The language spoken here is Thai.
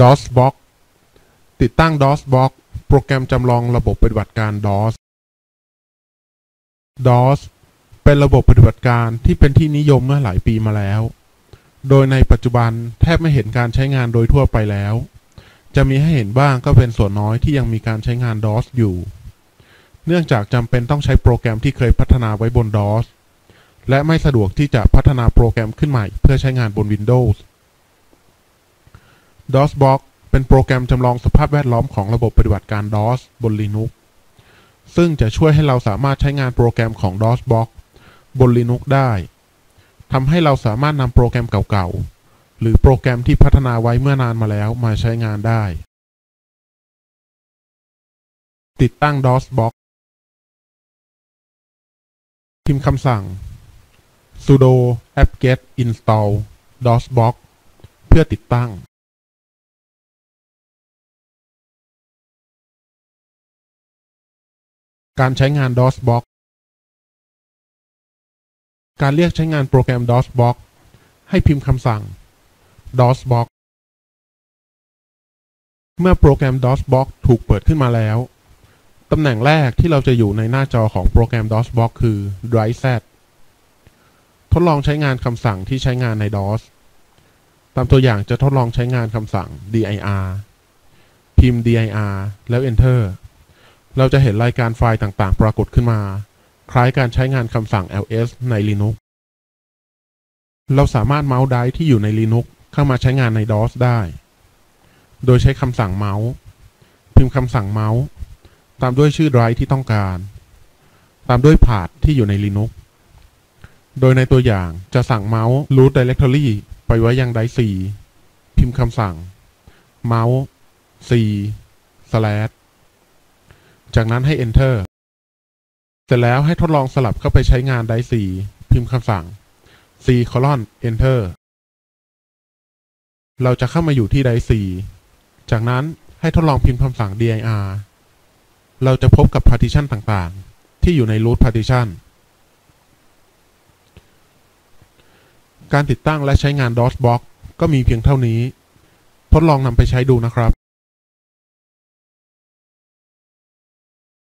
DOSBox ติดตั้ง DOSBox โปรแกรมจำลองระบบปฏิบัติการ DOS DOS เป็นระบบปฏิบัติการที่เป็นที่นิยมเมื่อหลายปีมาแล้ว โดยในปัจจุบันแทบไม่เห็นการใช้งานโดยทั่วไปแล้ว จะมีให้เห็นบ้างก็เป็นส่วนน้อยที่ยังมีการใช้งาน DOS อยู่ เนื่องจากจำเป็นต้องใช้โปรแกรมที่เคยพัฒนาไว้บน DOS และไม่สะดวกที่จะพัฒนาโปรแกรมขึ้นใหม่เพื่อใช้งานบน Windows DOSBox เป็นโปรแกรมจำลองสภาพแวดล้อมของระบบปฏิบัติการ DOS บน Linux ซึ่งจะช่วยให้เราสามารถใช้งานโปรแกรมของ DOSBox บน Linux ได้ทำให้เราสามารถนำโปรแกรมเก่าๆ หรือโปรแกรมที่พัฒนาไว้เมื่อนานมาแล้วมาใช้งานได้ ติดตั้ง DOSBox พิมพ์คำสั่ง sudo apt-get install DOSBox เพื่อติดตั้ง การใช้งาน DOSBox การเรียกใช้งานโปรแกรม DOSBox ให้พิมพ์คำสั่ง DOSBox เมื่อโปรแกรม DOSBox ถูกเปิดขึ้นมาแล้ว ตำแหน่งแรกที่เราจะอยู่ในหน้าจอของโปรแกรม DOSBox คือ Drive Z ทดลองใช้งานคำสั่งที่ใช้งานใน DOS ตามตัวอย่างจะทดลองใช้งานคำสั่ง dir พิมพ์ dir แล้ว enter เราจะเห็นรายการไฟล์ต่างๆ ปรากฏขึ้นมา คล้ายการใช้งานคำสั่ง ls ใน Linux เราสามารถเมาส์ไดที่อยู่ใน Linux เข้ามาใช้งานใน DOS ได้ โดยใช้คำสั่งเมาส์ พิมพ์คำสั่งเมาส์ ตามด้วยชื่อไดร์ที่ต้องการ ตามด้วยพาธที่อยู่ใน Linux โดยในตัวอย่างจะสั่งเมาส์ root directory ไปไว้ยังไดร์4พิมพ์คำสั่ง เมาส์ c slash จากนั้นให้ enter เสร็จแล้วให้ทดลองสลับเข้าไปใช้งานไดร์4พิมพ์คำสั่ง c colon enter เราจะเข้ามาอยู่ที่ไดร์4จากนั้นให้ทดลองพิมพ์คำสั่ง dir เราจะพบกับ partition ต่างๆ ที่อยู่ใน root partition การติดตั้งและใช้งาน DOSBox ก็มีเพียงเท่านี้ ทดลองนำไปใช้ดูนะครับ